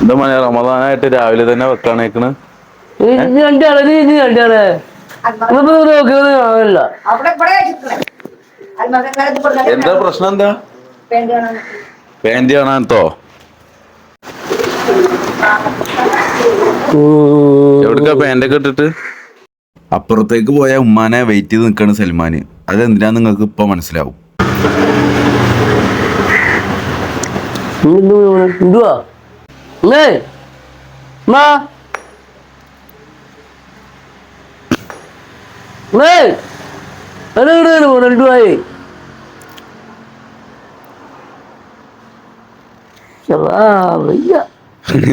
എന്താ മനെ റമദാനായിട്ട് രാവിലെ തന്നെ വെക്കാണേക്കണ്. എന്താ പ്രശ്നം എന്താ. പാന്റ് കാണാത്തോ എവിടക്കാ പാന്റൊക്കെ ഇട്ടിട്ട്? അപ്പുറത്തേക്ക് പോയ ഉമ്മാനെ വെയിറ്റ് ചെയ്ത് നിൽക്കാണ് സൽമാന്. അതെന്തിനാ നിങ്ങൾക്ക് ഇപ്പൊ മനസ്സിലാവും. എന്തുവാ? മാ ഏ അതെവിടെ പോണ രണ്ടുമായി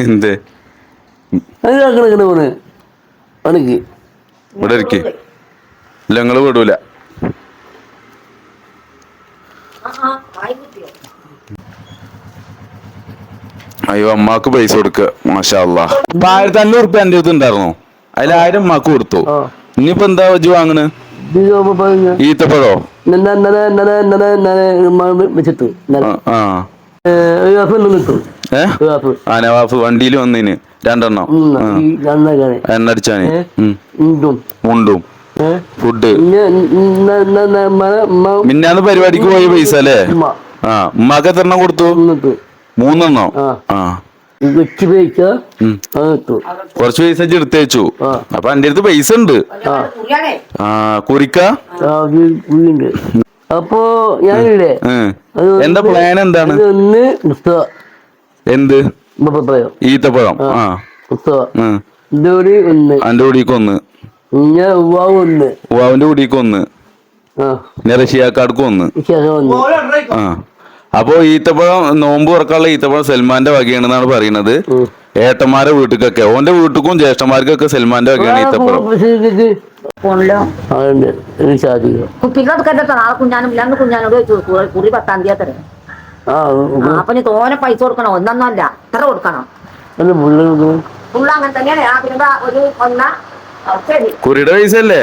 എന്തേ? പോണ്. പണിക്ക് ഇവിടെ ഇരിക്കേ. ഇല്ല നിങ്ങൾ വിടൂല ആ, ആ, ആയി കിട്ടിയോ? അയ്യോ അമ്മാക്ക് പൈസ കൊടുക്ക. മാഷാ അല്ലാ ഇപ്പൊ ആയിരത്തി അഞ്ഞൂറ് ഉറുപ്പ്യ എന്റെ അടുത്ത് ഉണ്ടായിരുന്നു. അതിൽ ആയിരം അമ്മാക്ക് കൊടുത്തു. ഇനിയിപ്പോ എന്താ വെച്ച് വാങ്ങണ്? ഈത്തപ്പഴോ? വെച്ചിട്ട് ആ, വണ്ടിയിൽ വന്നിന്. രണ്ടെണ്ണം. എണ്ണ അടിച്ചാന്. മുണ്ടും ഫുഡ്. മിന്നാന്ന് പരിപാടിക്ക് പോയ പൈസ അല്ലേ? ആ ഉമ്മാക്ക് എത്ര എണ്ണം കൊടുത്തു? മൂന്നെണ്ണോ? ആ. വെച്ച് പൈസ. കുറച്ച് പൈസ. അപ്പൊ എന്റെ അടുത്ത് പൈസ ഉണ്ട്. ആ. കുറിക്ക? അപ്പോ ഞാനില്ലേ. എന്താ പ്ലാൻ എന്താണ്? ഒന്ന് എന്ത്? ഈത്തപ്പഴം. ആ. ഒന്ന്. അന്റെ കുടിക്ക് ഒന്ന്. ഉവാവിന്റെ കുടിക്ക് ഒന്ന്. റഷിയാക്കാർക്ക് ഒന്ന്. ആ. അപ്പോ ഈത്തപ്പഴം നോമ്പ് തുറക്കാനുള്ള ഈത്തപ്പഴം സൽമാന്റെ വകയാണെന്നാണ് പറയുന്നത്. ഏട്ടന്മാരുടെ ഏട്ടന്മാരെ വീട്ടിക്കൊക്കെ. ഓന്റെ വീട്ടിക്കും ജ്യേഷ്ഠന്മാർക്കൊക്കെ സൽമാന്റെ വകയാണ് ഈത്തപ്പഴം. ഫോണിലോ? അതുണ്ട് ഒരു സാധിക്കുക കുപ്പിക്കത് കണ്ടോ നാളെ കുഞ്ഞാനും ഇല്ലാന്ന് കുഞ്ഞാനോട് ചോദിച്ചു കുറി- കുറി പത്താം തീയതി തരാം ആ ആ, അപ്പൊ നീ തോനെ പൈസ കൊടുക്കണം? ഒന്നൊന്നല്ല എത്ര കൊടുക്കണം? അങ്ങനെ തന്നെയാണ്. ഒരു ഒന്ന കുറിയുടെ പൈസ അല്ലേ.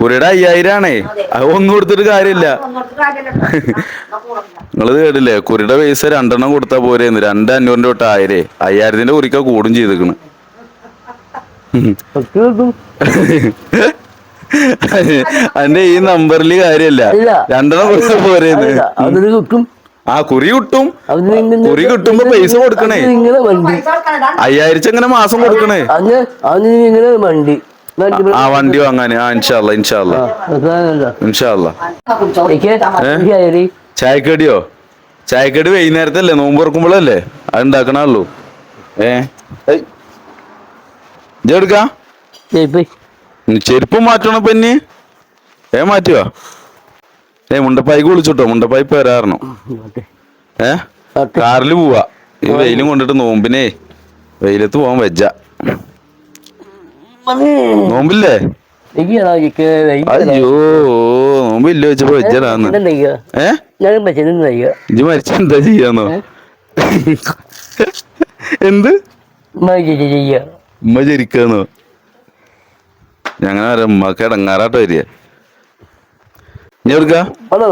കുറിയുടെ അയ്യായിരം ആണേ അത് ഒന്നും കൊടുത്തിട്ട് കാര്യമില്ല. നിങ്ങളത് കേട്ടില്ലേ? കുറിയുടെ പൈസ രണ്ടെണ്ണം കൊടുത്താ പോരെന്ന്. രണ്ട് അഞ്ഞൂറിന്റെ തൊട്ട് ആയിരേ. അയ്യായിരത്തിന്റെ കുറിക്ക കൂടും ചെയ്തിക്കണ്. അന്റെ അതിന്റെ ഈ നമ്പറിൽ കാര്യല്ല. രണ്ടെണ്ണം കൊടുത്താ പോരെന്ന്. ആ കുറി കിട്ടും. കുറി കിട്ടുമ്പോ പൈസ കൊടുക്കണേ. അയ്യായിരം ഇങ്ങനെ എങ്ങനെ മാസം കൊടുക്കണേ. അങ്ങനെ വണ്ടി. ആ വണ്ടി വാങ്ങാന് ആ ഇൻഷാല്ല ഇൻഷാല്ല ഇൻഷാല്ല ചായക്കടിയോ? ചായക്കടി വൈകുന്നേരത്തല്ലേ? നോമ്പ് തുറക്കുമ്പോഴല്ലേ? അത് ഉണ്ടാക്കണുള്ളൂ ഏ? പോയി ചെരുപ്പ്. മാറ്റണം പെന്നി ഏ മാറ്റുവാ? ഏ മുണ്ടപ്പായിക്ക് വിളിച്ചോട്ടോ? മുണ്ടപ്പായി വരാറണം ഏ. കാറിൽ പോവാ. ഈ വെയിലും കൊണ്ടിട്ട് നോമ്പിനെ. വെയിലത്ത് പോവാൻ വെച്ച നോമ്പില്ലേ? അയ്യോ നോമ്പില്ല വെച്ചപ്പോ വെച്ചതാന്ന് ഞാൻ ഇജ്ജ് മരിച്ച എന്താ ചെയ്യാന്നോ? എന്ത്? ഉമ്മ ചിരിക്കാന്നോ ഞങ്ങനെ വരാം ഉമ്മക്ക് ഇടങ്ങാറാട്ട് വരിക. വേണോ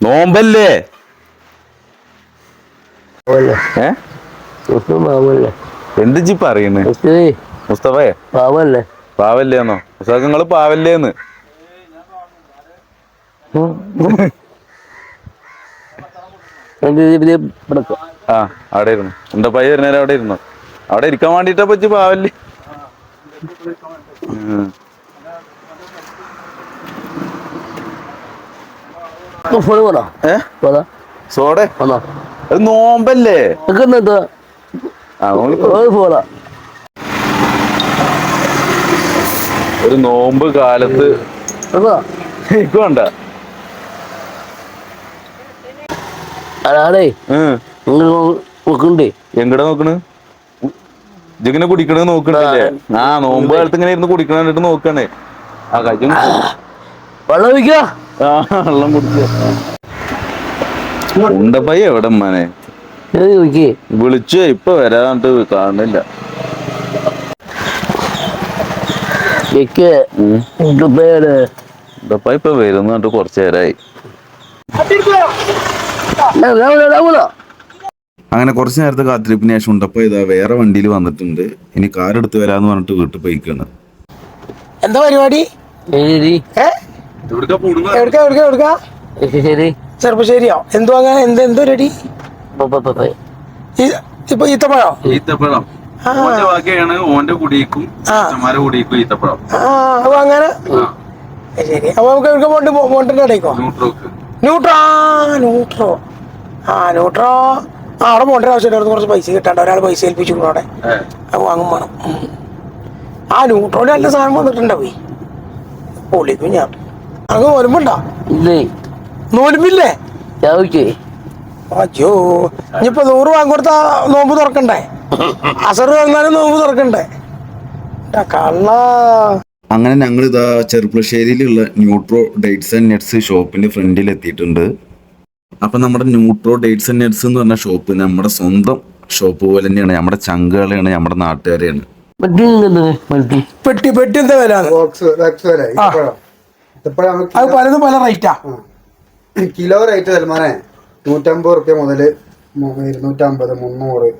നോമ്പല്ലേ? ഏ? എന്ത് ജി പറയുന്നത് മുസ്തഫയെ പാവല്ലേ? പാവല്ലേന്നോ? മുസ്തഫ നിങ്ങൾ പാവല്ലേന്ന്. ആ അവിടെ ഇരുന്നു. മുണ്ടപ്പായി വരുന്നേരം അവിടെ ഇരുന്നു? അവിടെ ഇരിക്കാൻ വേണ്ടിട്ടാ പറ്റി പാവല്ലേ. സോടെ? നോമ്പല്ലേ നിൽക്കുന്നത് ആ നോമ്പ് പോതാ ഒരു നോമ്പ് കാലത്ത് അതാ എനിക്ക് വേണ്ട അതാണേ ഉം. നിങ്ങൾ നോക്കണ്ടേ? എങ്ങടെ നോക്കണ്? ഇതിങ്ങനെ കുടിക്കണത് നോക്കണല്ലേ ആ നോമ്പ് കാലത്ത് ഇങ്ങനെ ഇരുന്ന് കുടിക്കണ കണ്ടിട്ട് നോക്കണേ. ആ കാര്യം വെള്ളം ആ വെള്ളം കുടിച്ച. ഉണ്ടപ്പൈ എവിടെ ഉമ്മാനെ? ചോദിക്കേ വിളിച്ചു ഇപ്പൊ വരാണ്ട് കാണുന്നില്ല എനിക്ക് ദുബൈയുടെ ഉണ്ടപ്പ ഇപ്പൊ വരുന്ന കണ്ട് കുറച്ചു നേരമായി അങ്ങനെ കുറച്ച് നേരത്തെ കാത്തിരിപ്പിന് ശേഷം ഉണ്ടപ്പോൾ ഇതാ വേറെ വണ്ടിയിൽ വന്നിട്ടുണ്ട്. ഇനി കാർ എടുത്ത് വരാന്ന് പറഞ്ഞിട്ട് വീട്ടിൽ പോയിക്കാണ്. എന്താ പരിപാടി? ചെറുപ്പശ്ശേരിയോ? എന്തോ അങ്ങനെ? എന്ത് എന്തോ റെഡി ഇപ്പൊ ഈത്തപ്പഴോ? ഈത്തപ്പഴം. ഓന്റെ വകയാണ് ഓന്റെ. അച്ഛന്മാരെ ഈത്തപ്പഴം. അപ്പൊ അങ്ങനെ? ശരി. അപ്പൊ നമുക്ക് എവിടുക്ക പോണ്ട് പോണ്ടിന്റെ ഇടയ്ക്കോ ന്യൂട്രോക്ക്. ന്യൂട്രോ. ആ ന്യൂട്രോ. ആ ന്യൂട്രോ. ആ അവിടെ പോകേണ്ട ആവശ്യമില്ല. കുറച്ച് പൈസ കിട്ടാണ്ട് ഒരാൾ പൈസ ഏൽപ്പിച്ചു അവിടെ. അത് വാങ്ങും വേണം. ആ ന്യൂട്രോയുടെ നല്ല സാധനം വന്നിട്ടുണ്ടാവേ. പൊളിക്കും ഞാൻ. അങ്ങ് നോലുമ്പുണ്ടോ ഇല്ലേ. നോലുമ്പില്ലേ അയ്യോ. ഇനിയിപ്പോ നൂറ് വാങ്ങിക്കൊടുത്ത നോമ്പ് തുറക്കണ്ടേ? അസർ വന്നാലും നോമ്പ് തുറക്കണ്ടേ? കള്ള. അങ്ങനെ ഞങ്ങൾ ഇതാ ചെറുപ്പശ്ശേരിയിലുള്ള ന്യൂട്രോ ഡേറ്റ്സ് ആൻഡ് നെറ്റ്സ് ഷോപ്പിന്റെ ഫ്രണ്ടിൽ എത്തിയിട്ടുണ്ട് അപ്പൊ നമ്മുടെ ന്യൂട്രോ ഡേറ്റ്സ് ആൻഡ് നെറ്റ്സ് എന്ന് പറഞ്ഞ ഷോപ്പ് നമ്മുടെ സ്വന്തം ഷോപ്പ് പോലെ തന്നെയാണ്. നമ്മുടെ ചങ്കുകളെയാണ് നമ്മുടെ നാട്ടുകാരെയാണ്. പെട്ടി പെട്ടി. എന്താ വില? അത് പലതും പല റേറ്റാ കിലോ റേറ്റ് സൽമാനെ നൂറ്റമ്പത് റുപ്യ മുതൽ ഇരുന്നൂറ്റമ്പത് മുന്നൂറ്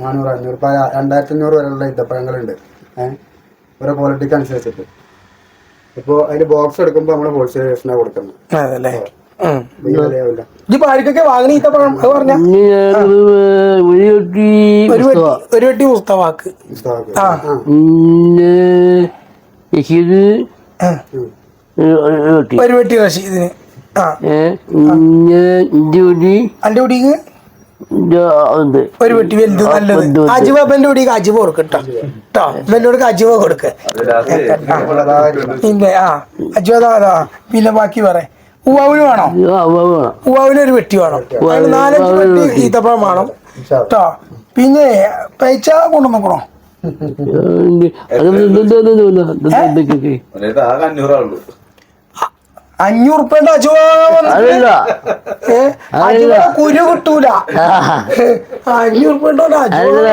നാനൂറ് അഞ്ഞൂറ്. ഇപ്പൊ രണ്ടായിരത്തി അഞ്ഞൂറ് വരെയുള്ള ഇതപ്പഴങ്ങളുണ്ട് ഏഹ് ഓരോ ക്വാളിറ്റിക്ക് അനുസരിച്ചിട്ട്. ഇപ്പോൾ അതിൽ ബോക്സ് എടുക്കുമ്പോൾ നമ്മൾ ഹോൾസെയിൽ റേഷനാണ് കൊടുക്കുന്നത്. ആർക്കൊക്കെ വാങ്ങണ ഈത്തപ്പഴം? അത് പറഞ്ഞ. ഒരു വെട്ടി പുസ്തവാക്ക്. ആ. ഒരു വെട്ടി. റഷീദിന്. അന്റെ കുടിക്ക് ഒരു വെട്ടി വലുത് നല്ലത്. വലുത് വലുത്. കൂടി അജിബ കൊടുക്കട്ടോ കേട്ടോ ഇവന്റെ അജിബ കൊടുക്ക. പിന്നെ ആ അതാ പിന്നെ ബാക്കി പറ. ഉവാവിന് വേണോ? ഉവാവിന് ഒരു വെട്ടി വേണം. നാലഞ്ച് വെട്ടി ഈത്തപ്പഴം വേണം. കേട്ടോ പിന്നെ പൈച്ച കൊണ്ടുവന്നോ അത് അഞ്ഞൂറ് ഉപ്പേന്റെ അജുവ കുരു കിട്ടൂല. അഞ്ഞൂറ് അജുവ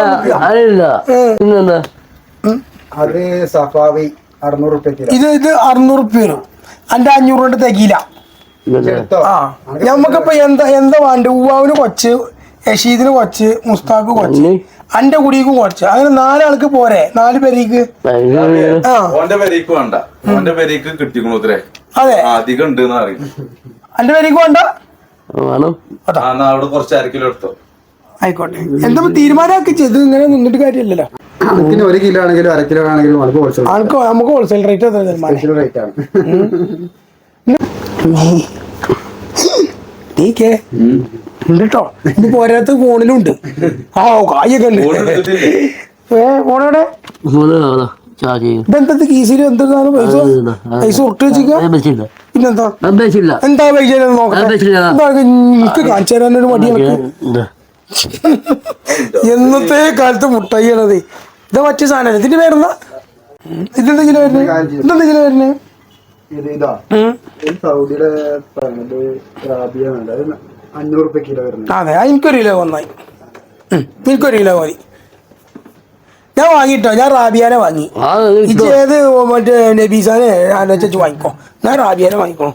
അത് സഫാവി അറുന്നൂറ് ഇത് ഇത് അറുന്നൂറ് ഉപ്പേരും അന്റെ അഞ്ഞൂറ് കൊണ്ട് തികയില്ല ആ. ഞമ്മക്കിപ്പോ എന്താ എന്താ വേണ്ട? ഉവാവിന് കൊച്ച് യഷീദിന് കുറച്ച് മുസ്താഖ് കുറച്ച്? അന്റെ കുടിക്ക് കുറച്ച് അങ്ങനെ നാലാൾക്ക് പോരെ. നാല് പേരേക്ക്. ആ. ഓന്റെ പെരേക്ക് വേണ്ട. ഓന്റെ പെരേക്ക് കിട്ടിക്കണുത്രേ അതെ. അധികം ഉണ്ട് അന്റെ പേരേക്ക് വേണ്ട? അതാ. എന്നാ അവിടെ കുറച്ച് അര കിലോ എടുത്തോ. ആയിക്കോട്ടെ. എന്താ തീരുമാനമൊക്കെ ചെയ്ത്. ഇങ്ങനെ നിന്നിട്ട് കാര്യമില്ലല്ലോ. ഒരു കിലോ ആണെങ്കിലും അര കിലോ ആണെങ്കിലും നമുക്ക് ഹോൾസെയിൽ ആൾക്ക് നമുക്ക് ഹോൾസെയിൽ റേറ്റ് തീരുമാനം റേറ്റ് ആണ്. നീക്കേ ഉണ്ട് കേട്ടോ ഇത് പോരാത്ത ഫോണിലുണ്ട്. ആ കായൊക്കെ ഉണ്ട്? ഏ ഇതെന്താ കീസിൽ പൈസ? പൈസ പിന്നെന്താ? എന്താ പൈസ നോക്കട്ടെ. എന്താ എനിക്ക് കാണിച്ചു തരാനൊരു മടി എനിക്ക് എന്നത്തെ കാലത്ത് മുട്ടായിയാണത്. ഇത് മറ്റു സാധനം. ഇതിന്റെ പേരെന്താ? ഇതെന്തെങ്കിലും വരുന്നത് ഇതെന്തെങ്കിലും വരുന്നത് സൗദിയുടെ അഞ്ഞൂറ് കിലോ വരുന്നത്. അതെ എനിക്കൊരു കിലോ വന്നായി എനിക്കൊരു കിലോ മതി. ഞാൻ വാങ്ങിട്ടോ ഞാൻ റാബിയാനെ വാങ്ങി. ആ ഇത് ഏത് മറ്റേ നബീസാനെ ആലോചിച്ച് വാങ്ങിക്കോ. ഞാൻ റാബിയാനെ വാങ്ങിക്കോ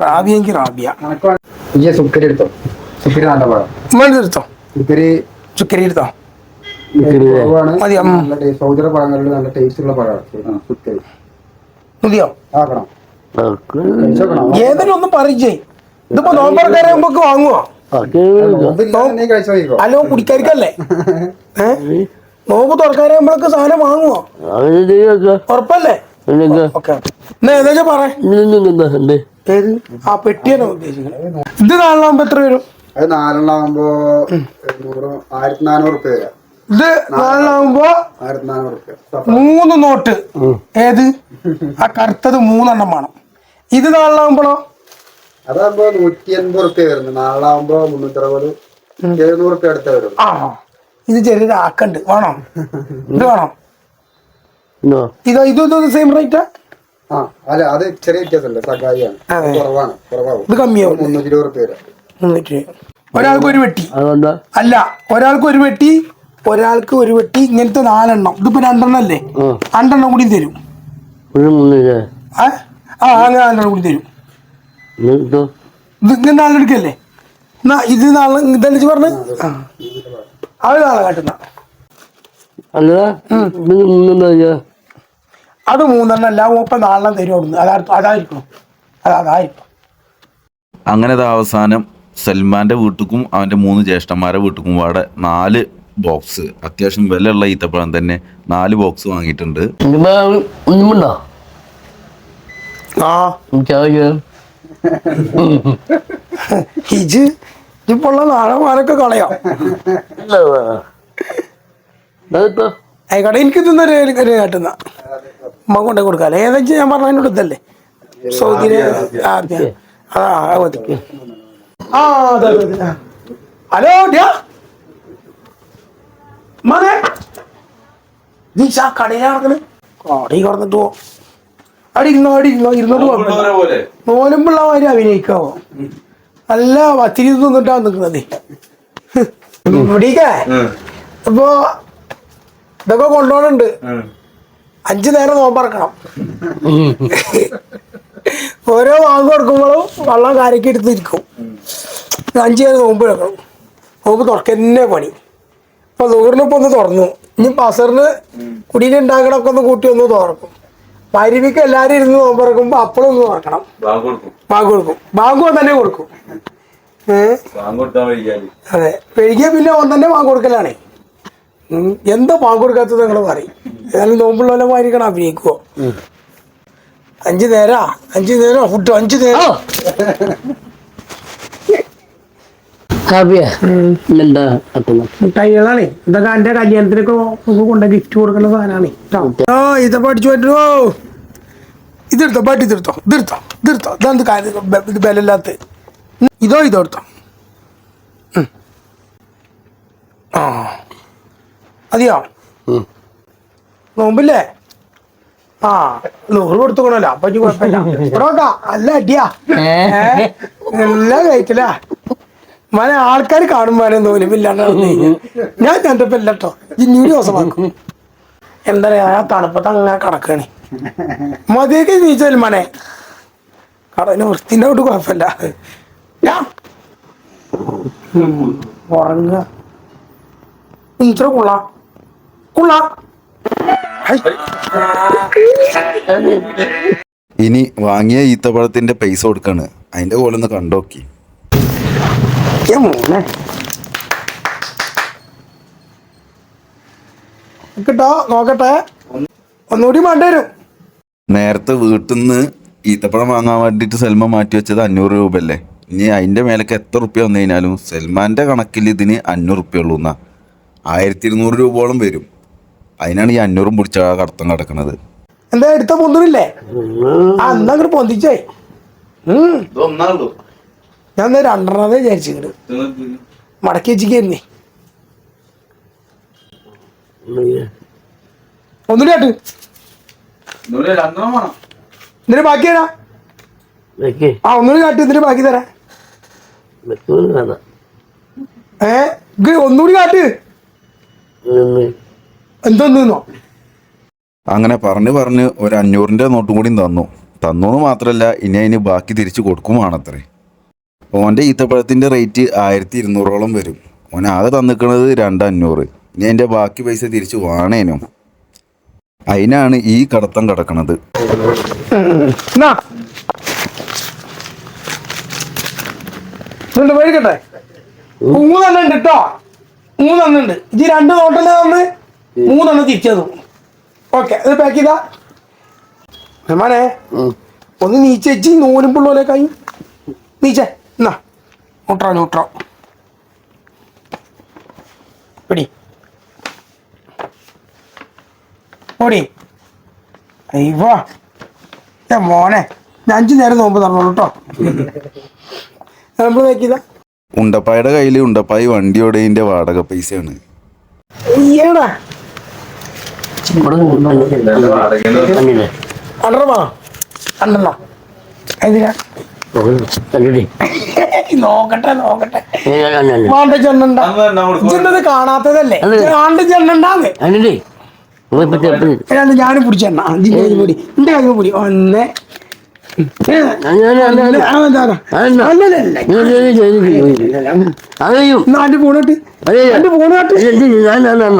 റാബിയ എനിക്ക് റാബിയ. ഈ സുക്കരി എടുത്തോ? സുക്കരി നല്ല പഴം. എടുത്തോ? സുക്കരി ചുക്കരി എടുത്തോ? കുറവാണ്. മതി, ഉം. നല്ല ടേസ്റ്റ്. സൗദിയുടെ പഴങ്ങളിൽ നല്ല ടേസ്റ്റ് ഉള്ള പഴമാണ് സുക്കരി. മതിയോ? ആക്കണം. ഏതെങ്കിലും ഒന്ന് പറയിച്ചേ ഇതിപ്പോ നോമ്പറക്കാരെ നമുക്ക് വാങ്ങുവോ? അല്ലോ കുടിക്കാരിക്കല്ലേ നോമ്പ് തുറക്കാരെ നമ്മളൊക്കെ സാധനം വാങ്ങുവോ? ഉറപ്പല്ലേ? ഓക്കെ. എന്നാ ഏതാ പറ ഏത് ആ പെട്ടിയാണ് ഉദ്ദേശിക്കുന്നത്. ഇത് നാളാകുമ്പോ എത്ര വരും? അത് നാലെണ്ണാകുമ്പോ ആയിരത്തി നാനൂറ് റുപ്യ വരാം. ഇത് നാലെണ്ണാകുമ്പോ ആയിരത്തി നാനൂറ് മൂന്ന് നോട്ട്. ഏത്? ആ കറുത്തത് മൂന്നെണ്ണം വേണം. ഇത് നാളാകുമ്പോഴോ അതാകുമ്പോ നൂറ്റി എൺപത് റുപ്യ വരുന്നത് നാളാകുമ്പോ മുന്നൂറ്റി അറുപത് എഴുന്നൂറ് റുപ്യ അടുത്ത വരും. ആ ഇത് ചെറിയ ആക്കണ്ട്. വേണോ? ഇത് വേണോ? ഇതോ ഇതും ഇതും സെയിം റേറ്റ് ആ? അല്ല അത് ചെറിയ വ്യത്യാസമല്ല സഹായിയാണ്. കുറവാണ് കുറവാണ്. കുറവാകും. ഇത് കമ്മിയാവും. മുന്നൂറ്റി ഇരുപത് റുപ്യ വരാം. മുന്നൂറ്റി ഒരാൾക്ക് ഒരു വെട്ടി. അല്ല ഒരാൾക്ക് ഒരു വെട്ടി ഒരാൾക്ക് ഒരു വെട്ടി ഇങ്ങനത്തെ നാലെണ്ണം. ഇതിപ്പോ രണ്ടെണ്ണം അല്ലേ? രണ്ടെണ്ണം കൂടി തരും. ആ അങ്ങനെ രണ്ടെണ്ണം കൂടി തരും. എന്നിട്ടോ ഇത് ഇങ്ങനെ നാലെടുക്കല്ലേ എന്നാ ഇത് നാളെ ഇതല്ലേ പറഞ്ഞ്? അത് നാളെ കാട്ടുന്ന. അത് മൂന്നെണ്ണം അല്ല മൂപ്പ നാളെ തരുള്ളൂ അതാ അതായിരിക്കും. അതാ അതായിരിക്കും. അങ്ങനെ അവസാനം സൽമാന്റെ വീട്ടിക്കും അവന്റെ മൂന്ന് ജ്യേഷ്ഠന്മാരെ വീട്ടിക്കും പാടെ നാല് ബോക്സ് അത്യാവശ്യം വിലയുള്ള ഈത്തപ്പഴം തന്നെ നാല് ബോക്സ് വാങ്ങിയിട്ടുണ്ട്. ആ. ചായ ഇജ് ഇപ്പൊ ഉള്ള നാളെ മാരൊക്കെ കളയാം ആയിക്കോട്ടെ എനിക്ക് തിന്നൊരു ഒരു കാട്ടുന്ന. ഉമ്മ കൊണ്ടേ കൊടുക്കാല്ലേ ഏതാ ഞാൻ പറഞ്ഞ അതിനോട് ഇതല്ലേ സൗദിയിലെ ആദ്യം ആ മതി. ആ അതെ ഹലോ ഡ്യാ മനെ നീ ആ കടയിലാണ് കടയിൽ കടന്നിട്ട് പോ. അവിടെ ഇരുന്നോ അവിടെ ഇരുന്നോ ഇരുന്നോട്ട് നോലുമ്പുള്ള മാതിരി അഭിനയിക്കാവോ? നല്ല പത്തിരി തിന്നിട്ടാ നിൽക്കുന്നത് ഇവിടേക്കേ അപ്പോ ഇതൊക്കെ കൊണ്ടുപോകണുണ്ട്. അഞ്ചു നേരം നോമ്പറക്കണം. ഓരോ വാങ്ങ് കൊടുക്കുമ്പോഴും വെള്ളം കാരയ്ക്ക് എടുത്തിരിക്കും അഞ്ചു നേരം നോമ്പ് എടുക്കണം നോമ്പ് തുറക്കന്നെ പണി. ഇപ്പൊ നൂറിന് ഇപ്പൊ ഒന്ന് തുറന്നു. ഇനി പസറിന് കുടിയിലുണ്ടാക്കണൊക്കെ ഒന്ന് കൂട്ടി ഒന്ന് തുറക്കും. മരുവിക്ക് എല്ലാരും ഇരുന്ന് നോമ്പറക്കുമ്പോ അപ്പളും ഒന്ന് തുറക്കണം. ബാങ്ക് കൊടുക്കും. ബാങ്ക് തന്നെ കൊടുക്കും. അതെ. പെഴുകിയ പിന്നെ ഓൻ തന്നെ വാങ്ങ് കൊടുക്കലാണേ. എന്താ ബാങ്ക് കൊടുക്കാത്തത് നിങ്ങൾ പറയും. ഏതായാലും നോമ്പുള്ള മാതിരിക്കണം അഭിനയിക്കുവോ? അഞ്ചു നേരാ. അഞ്ചു നേരം. ഫുഡ് അഞ്ചു നേരം. മുട്ടായികളാണേ. ഇതൊക്കെ എന്റെ കല്യാണത്തിനൊക്കെ കൊണ്ട ഗിഫ്റ്റ് കൊടുക്കുന്ന സാധനമാണ് ആ ഇത് പഠിച്ചു പറ്റുമോ ഇതെടുത്തോ പാട്ടി ഇതെടുത്തോ ഇതെടുത്തോ ഇതെടുത്തോ. ഇതെന്ത് കാര്യം. ഇത് ബലമില്ലാത്ത. ഇതോ ഇതോ എടുത്തോ. ആ. അതെയോ? നോമ്പില്ലേ? ആ നൂറ് കൊടുത്തുക്കണല്ലോ. അപ്പൊ കുഴപ്പമില്ല. അല്ല. നല്ല അടിയാ. എല്ലാം കഴിച്ചില്ല മന ആൾക്കാർ കാണുമ്പോഴേ നോലിപ്പില്ലാണ്ട് ഞാൻ കണ്ടപ്പോ ഇല്ല കേട്ടോ ഇനി ദിവസമാക്കും എന്താ പറയാ ആ തണുപ്പത്ത് അങ്ങനെ കടക്കണേ. മതിയൊക്കെ ചോദിച്ചാൽ മനെ. കടന് വൃത്തിന്റെ കൊണ്ട് കുഴപ്പമില്ല. ഞാൻ ഉറങ്ങുക. ഇത്ര കൊള്ളാ. കുള്ള. ഇനി വാങ്ങിയ ഈത്തപ്പഴത്തിന്റെ പൈസ കൊടുക്കാണ്. അതിന്റെ കോലൊന്ന് കണ്ടോക്കി. ഏ മോനെ കിട്ടോ നോക്കട്ടെ ഒന്നുകൂടി വരും. നേരത്തെ വീട്ടിൽ നിന്ന് ഈത്തപ്പഴം വാങ്ങാൻ വേണ്ടിട്ട് സെൽമ മാറ്റി വെച്ചത് അഞ്ഞൂറ് രൂപ അല്ലേ ഇനി അതിന്റെ മേലേക്ക് എത്ര റുപ്യ വന്നു കഴിഞ്ഞാലും സൽമാന്റെ കണക്കിൽ ഇതിന് അഞ്ഞൂറ് റുപ്യ ഉള്ളൂ എന്നാ. ആയിരത്തി ഇരുന്നൂറ് രൂപയോളം വരും. അതിനാണ് ഈ അഞ്ഞൂറും പിടിച്ച കടത്തം കിടക്കുന്നത് എന്താ എടുത്ത പൊന്തിരില്ലേ ആ അങ്ങോട്ട് പൊന്തിച്ചേ. ഉം. ഞാൻ എന്താ രണ്ടെണ്ണതേ വിചാരിച്ചിട്ട് മടക്കി വെച്ചിരിക്കുന്നേ ഒന്നുകൂടി ആട്ട് ഇതിന് ബാക്കി തരാ. ആ ഒന്നും കാട്ട് ഇതിന് ബാക്കി തരാ. ഏ ഒന്നുകൂടി കാട്ട്. എന്തോന്നോ അങ്ങനെ പറഞ്ഞു പറഞ്ഞ് ഒരു അഞ്ഞൂറിന്റെ നോട്ടും കൂടി തന്നു. തന്നു എന്ന് മാത്രമല്ല ഇനി അതിന് ബാക്കി തിരിച്ചു കൊടുക്കുമാണത്രേ. ഓന്റെ ഈത്തപ്പഴത്തിന്റെ റേറ്റ് ആയിരത്തി ഇരുന്നൂറോളം വരും. ഓൻ ആകെ തന്നിക്കണത് രണ്ട് അഞ്ഞൂറ് ഇനി എന്റെ ബാക്കി പൈസ തിരിച്ച് വാണേനും. അതിനാണ് ഈ കടത്തം കിടക്കണത്. മേടിക്കട്ടെ കേട്ടോ ഇത് രണ്ട് നോട്ടല്ലേ തന്ന് മൂന്നെണ്ണം തിരിച്ചു തന്നു ഓക്കെ ഇത് പാക്ക് ചെയ്താ. മെഹമാനെ ഒന്ന് നീച്ചേച്ചി നൂലും പിള്ളോലേക്കായി നീച്ചേ. എന്നാ ന്യൂട്രോ ന്യൂട്രോ പിടി ഓടി. അയ്യോ. ഏ മോനെ ഞാൻ അഞ്ചു നേരം നോമ്പ് തന്നോളൂ കേട്ടോ നമ്മൾ നോക്കിയതാ. ഉണ്ടപ്പായുടെ കയ്യിൽ ഉണ്ടപ്പായി വണ്ടിയോടേന്റെ വാടക പൈസയാണ്. ഈയടാ അണ്ടർമാ അണ്ടർമാ എന്തിനാ? നോക്കട്ടെ നോക്കട്ടെ. ചെണ്ണണ്ട കാണാത്തതല്ലേ. ആണ്ട് ചെണ്ണണ്ടാന്ന് ഞാനും പിടിച്ചെണ്ണ ജിന്റെ കൈ പൊടി. എന്റെ കൈ പൊടി. ഒന്ന്. ഞാൻ നാട്ടിൽ പോണിട്ട്? പോണാട്ട്? ഞാൻ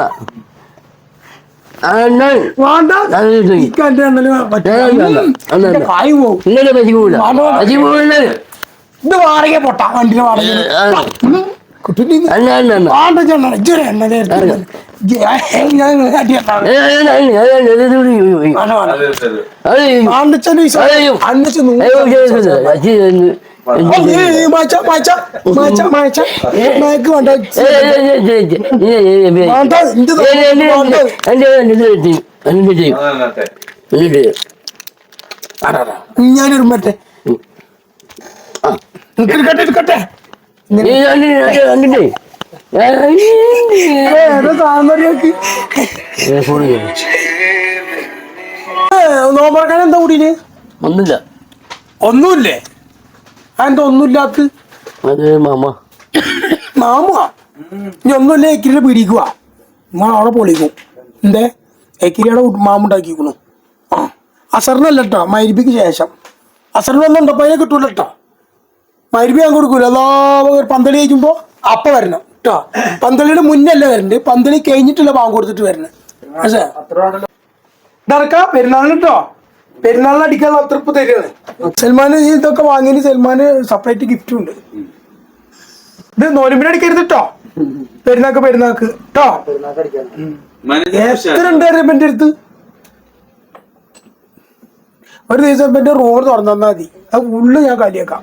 ഇത് വാടക പൊട്ട വണ്ടിയുടെ വാടക കുട്ടി മയക്ക് വേണ്ട ഞാനൊരു മറ്റേ എടുക്കട്ടെ എടുക്കട്ടെ നോമ്പറക്കാൻ എന്താ കൂടി ഒന്നുമില്ല. ഒന്നുമില്ലേ? അതെന്താ ഒന്നുമില്ലാത്ത? അത് മാമ. നീ ഇനി ഒന്നുമില്ല എക്കിരിയുടെ പിടിക്കുക നിങ്ങൾ അവിടെ പൊളിക്കും. എന്തേ? എക്കിരിയുടെ മാമുണ്ടാക്കിക്കണു ആ. അസറിനല്ല കേട്ടോ മൈരിപ്പിക്ക് ശേഷം. അസറിനൊന്നും ഉണ്ടപ്പോ അതിനെ കിട്ടൂല കേട്ടോ മൈരിപ്പി ഞാൻ കൊടുക്കൂല. അതാ ഒരു പന്തളി കഴിക്കുമ്പോ അപ്പ വരണം കേട്ടോ പന്തളിയുടെ മുന്നല്ല വരണ്ട്. പന്തളി കഴിഞ്ഞിട്ടല്ല പാമ്പ് കൊടുത്തിട്ട് വരണം. പക്ഷേ ഇതറക്ക പെരുന്നാളിന് കേട്ടോ പെരുന്നാളിന് അടിക്കാനുള്ള അത്രപ്പ് തരുന്നത് സൽമാന് ഇതൊക്കെ വാങ്ങിയതിന് സൽമാന് സെപ്പറേറ്റ് ഗിഫ്റ്റും ഉണ്ട്. ഇത് നോലുമ്പിന് അടിക്കരുത് കേട്ടോ പെരുന്നാക്ക് പെരുന്നാക്ക്. കേട്ടോ എത്ര ഉണ്ടായിരുന്നു എന്റെ അടുത്ത്? ഒരു ദിവസം എന്റെ റോഡ് തുറന്നു തന്നാ മതി. അത് ഉള്ളു ഞാൻ കാലിയാക്കാം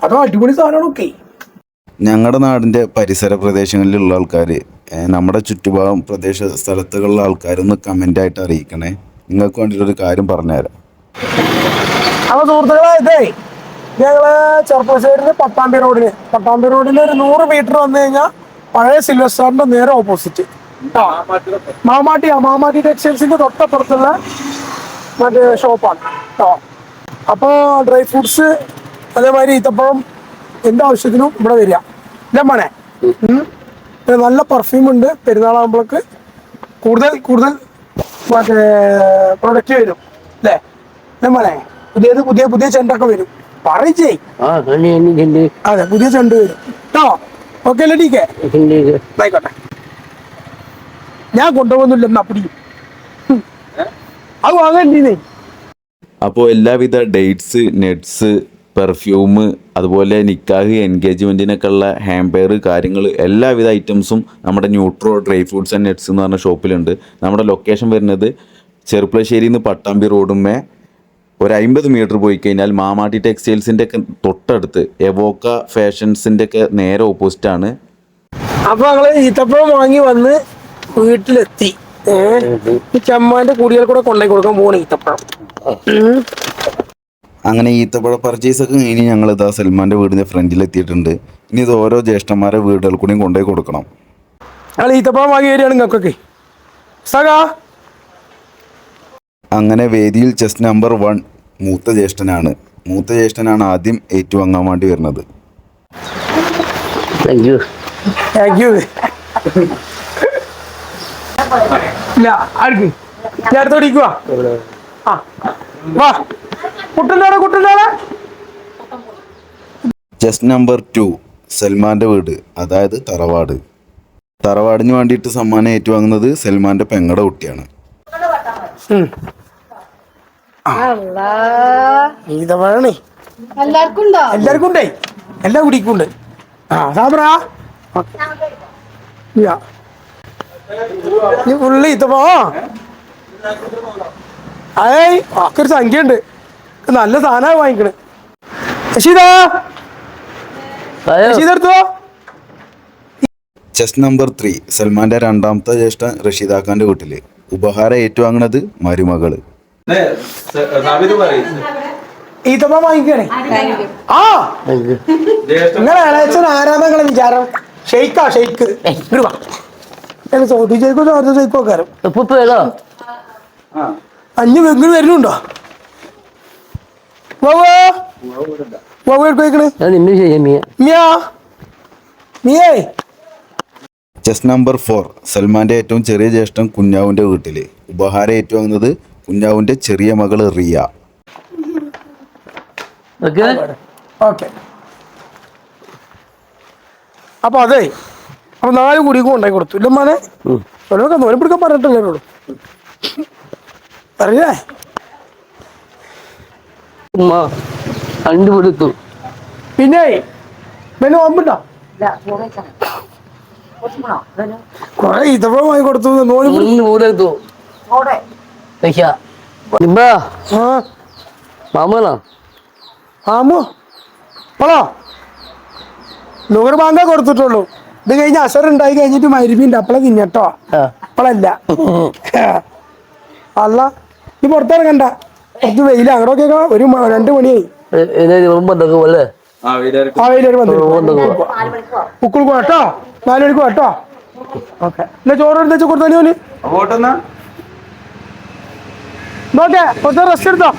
അതോ അടിപൊളി സാധനങ്ങളൊക്കെ. ഞങ്ങളുടെ നാടിന്റെ പരിസര പ്രദേശങ്ങളിലുള്ള ആൾക്കാർ നമ്മുടെ ചുറ്റുഭാഗം പ്രദേശ സ്ഥലത്തുള്ള ആൾക്കാരൊന്ന് കമന്റായിട്ട് അറിയിക്കണേ. നിങ്ങൾക്ക് വേണ്ടിയിട്ടൊരു കാര്യം പറഞ്ഞുതരാം. അപ്പൊ സുഹൃത്തുക്കളെ ഇതേ ഞങ്ങൾ ചെറുപ്പശ്ശേരിന്ന് പട്ടാമ്പി റോഡിൽ പട്ടാമ്പി റോഡിന് ഒരു നൂറ് മീറ്റർ വന്നു കഴിഞ്ഞാൽ പഴയ സിൽവർ സ്റ്റാറിന്റെ നേരെ ഓപ്പോസിറ്റ് മാമാട്ടി മാമാട്ടി ടെക്സ്റ്റൈൽസിന്റെ തൊട്ടപ്പുറത്തുള്ള മറ്റേ ഷോപ്പാണ് കേട്ടോ അപ്പോൾ ഡ്രൈ ഫ്രൂട്ട്സ് അതേമാതിരി ഈത്തപ്പഴം എന്ത് ആവശ്യത്തിനും ഇവിടെ വരിക. ലമ്മണേ നല്ല പെർഫ്യൂം ഉണ്ട്. പെരുന്നാളാകുമ്പോഴേക്ക് കൂടുതൽ കൂടുതൽ മറ്റേ പ്രൊഡക്റ്റ് വരും അല്ലേ? നമ്മളെ പുതിയത് പുതിയ പുതിയ ചെണ്ടൊക്കെ വരും. പറയിച്ചേ അതെ പുതിയ ചെണ്ട് വരും. കേട്ടോ ഓക്കെ അല്ലേ ടീക്കെ ആയിക്കോട്ടെ. ഞാൻ കൊണ്ടുപോകുന്നില്ല എന്നാ അപ്പടി. അത് വാങ്ങണ്ടീന്നേ അപ്പോൾ എല്ലാവിധ ഡേറ്റ്സ് നെറ്റ്സ് പെർഫ്യൂം അതുപോലെ നിക്കാഹ് എൻഗേജ്മെന്റിനൊക്കെ ഉള്ള ഹാമ്പെയർ കാര്യങ്ങൾ എല്ലാവിധ ഐറ്റംസും നമ്മുടെ Nutro dry fruits and nuts എന്ന് പറഞ്ഞ ഷോപ്പിലുണ്ട് നമ്മുടെ ലൊക്കേഷൻ വരുന്നത് ചെറുപ്പളശ്ശേരിയിൽ നിന്ന് പട്ടാമ്പി റോഡുമേ ഒരു അമ്പത് മീറ്റർ പോയി കഴിഞ്ഞാൽ മാമാട്ടി ടെക്സ്റ്റൈൽസിന്റെ ഒക്കെ തൊട്ടടുത്ത് എവോക്ക ഫാഷൻസിന്റെ ഒക്കെ നേരെ ഓപ്പോസിറ്റ് ആണ്. അപ്പോൾ ഞങ്ങൾ ഈത്തപ്പഴം വാങ്ങി വന്ന് വീട്ടിലെത്തി. ഏഹ് ചമ്മാന്റെ കുടികൾ കൂടെ കൊണ്ടുപോയി കൊടുക്കാൻ പോകണം ഈത്തപ്പഴം. അങ്ങനെ ഈത്തപ്പഴ പർച്ചേസ് ഒക്കെ കഴിഞ്ഞ് ഞങ്ങൾ ഇതാ സൽമാന്റെ വീടിന്റെ ഫ്രണ്ടിൽ എത്തിയിട്ടുണ്ട്. ഇനി ഇത് ഓരോ ജ്യേഷ്ഠന്മാരെ വീടുകൾ കൂടി കൊണ്ടുപോയി കൊടുക്കണം. ഞങ്ങൾ ഈത്തപ്പഴം വാങ്ങി വരികയാണ് നിങ്ങൾക്കൊക്കെ. സകാ അങ്ങനെ വേദിയിൽ ചെസ് നമ്പർ വൺ മൂത്ത ജ്യേഷ്ഠനാണ്. മൂത്ത ജ്യേഷ്ഠനാണ് ആദ്യം ഏറ്റുവാങ്ങാൻ വേണ്ടി വരുന്നത്. ഇല്ല ആർക്ക്? ഞാൻ അടുത്തോടിക്കുക ആ വാ. കുട്ടന്റെ കുട്ടന്റെ ജസ്റ്റ് നമ്പർ ടു സൽമാന്റെ വീട് അതായത് തറവാട്. തറവാടിന് വേണ്ടിയിട്ട് സമ്മാനം ഏറ്റുവാങ്ങുന്നത് സൽമാന്റെ പെങ്ങടെ കുട്ടിയാണ്. എല്ലാവർക്കും ഉണ്ടോ ഉണ്ടേ എല്ലാ കുടിക്കുണ്ട്. ആ സാബ്രാ നീ ഫുള്ള് ഈത്തപ്പോ ഏയ് ഒരു സംഖ്യ ഉണ്ട് നല്ല സാധനം വാങ്ങിക്കണ്. ശശിതാ അയ്യോ. ശശിതെടുത്തോ ചെസ് നമ്പർ ത്രീ സൽമാന്റെ രണ്ടാമത്തെ ജ്യേഷ്ഠൻ റഷീദാഖാന്റെ വീട്ടിൽ. ഉപഹാരം ഏറ്റുവാങ്ങണത് മരുമകൾ. ഈത്തപ്പ വാങ്ങിക്കണേ. ആ. നിങ്ങളെ ഇളയച്ചൻ ആരാധങ്ങളെ വിചാരം? ഷെയ്ക്കാ ഷെയ്ക്ക്. ചോദ്യം ചോദിക്കും ഉപ്പ് ഏതോ? അഞ്ഞ് വെങ്ങനെ വരുന്നുണ്ടോ? ചെസ് നമ്പർ ഫോർ സൽമാന്റെ ഏറ്റവും ചെറിയ ജ്യേഷ്ഠൻ കുഞ്ഞാവിന്റെ വീട്ടിൽ. ഉപഹാരം ഏറ്റുവാങ്ങുന്നത് കുഞ്ഞാവിന്റെ ചെറിയ മകൾ റിയ. ഓക്കെ. ഓക്കെ. അപ്പൊ അതെ അപ്പൊ നാല് കുടി കൊണ്ടായി കൊടുത്തു. ഇല്ല മോനെ പിടിക്കാൻ പറഞ്ഞിട്ടില്ല അറിയേ കൊടുത്തു പിന്നെ പിന്നെ ഓമ്പുണ്ടോ കൊറേ വാങ്ങി കൊടുത്തു നൂലെടുത്തു മാമനാ? പളോ. നൂറ് മാങ്ങ കൊടുത്തിട്ടുള്ളൂ. ഇത് കഴിഞ്ഞ് അസർ ഉണ്ടായി കഴിഞ്ഞിട്ട് മരുവിണ്ട് അപ്പളെ തിന്നട്ടോ. അപ്പളല്ല. അല്ല നീ പുറത്തിറങ്ങണ്ട. കുറച്ച് വെയിൽ അങ്ങോട്ടൊക്കെ ഒരു രണ്ടു മണിയായി അല്ലേ ആ നാല് മണിക്ക് കേട്ടോ. ഓക്കെ. എന്നാ ചോറ് എടുത്ത് കൊടുത്താൽ നോക്കേ കുറച്ച് റെസ്റ്റ് എടുത്തോ?